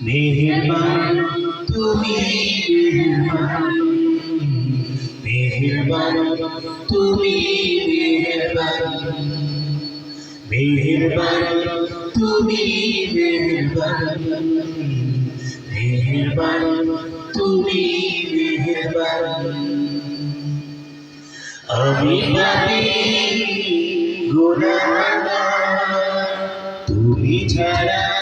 মেহেরবান তুমি মেহেরবান তুমি মেহেরবান মেহেরবান তুমি মেহেরবান মেহেরবান তুমি মেহেরবান আমি গুনাহগার তুমি ছাড়া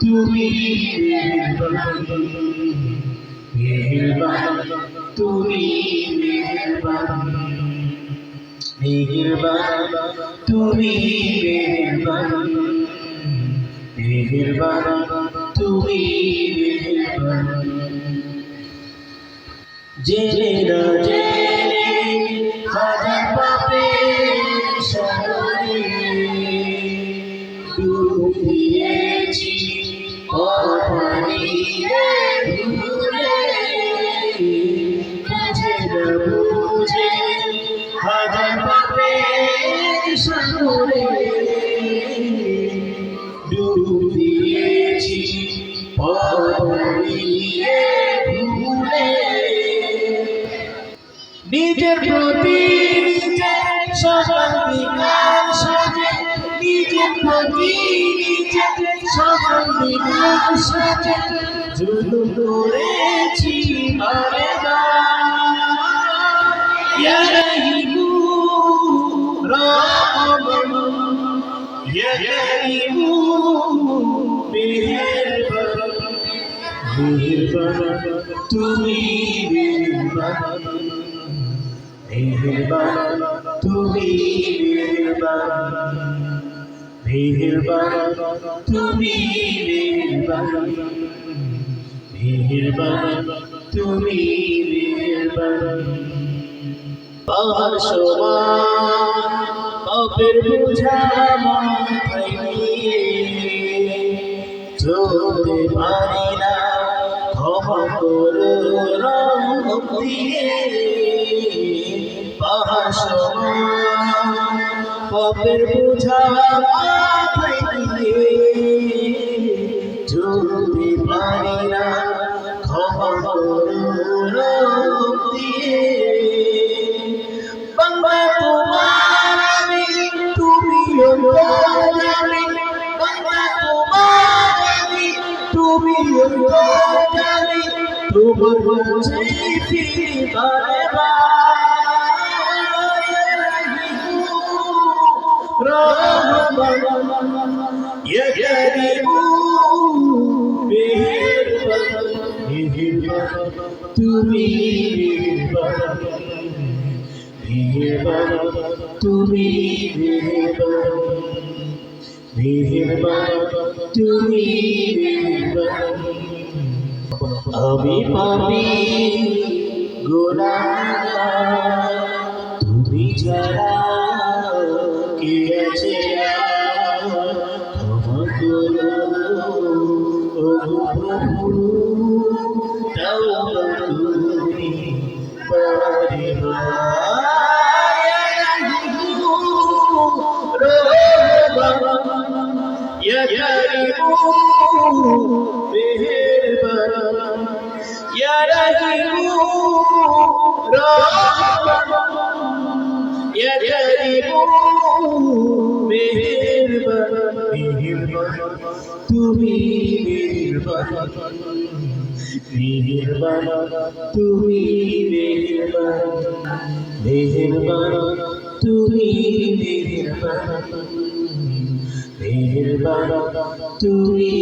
তুমি তুমি তুমি জেনে না জেনে হাজার পাপে ভুলে নিজের প্রতি নিজের সমাধিকার সাজে নিজের প্রতি নিজের সমাধিকার সাজে জুলুম করেছি বারে ইয়া কারিমু মেহেরবান মেহেরবান। তুমি তুমি তুমি তুমি পাহাড় সমান পাপের বোঝা মাথায় নিয়ে চলতে পারি না করো রঙ দিয়ে পাহাড় সমান পাপের বোঝা মাথায় নিয়ে চলতে পারি না করো রঙ দিয়ে বাংলা তোমার আমি তুমি বাংলা তোমার আমি তুমি তোমার ফিরি বারে তুমি তুমি তুমি মেহেরবান আমি পাপি গুনাহগার তুমি ছাড়া কে আছে আর? ক্ষমা করো ইয়া রাহিমু রহমান ইয়া কারিমু মেহেরবান মেহেরবান তুমি মেহেরবান তুমি মেহেরবান মেহেরবান তুমি মেহেরবান তুমি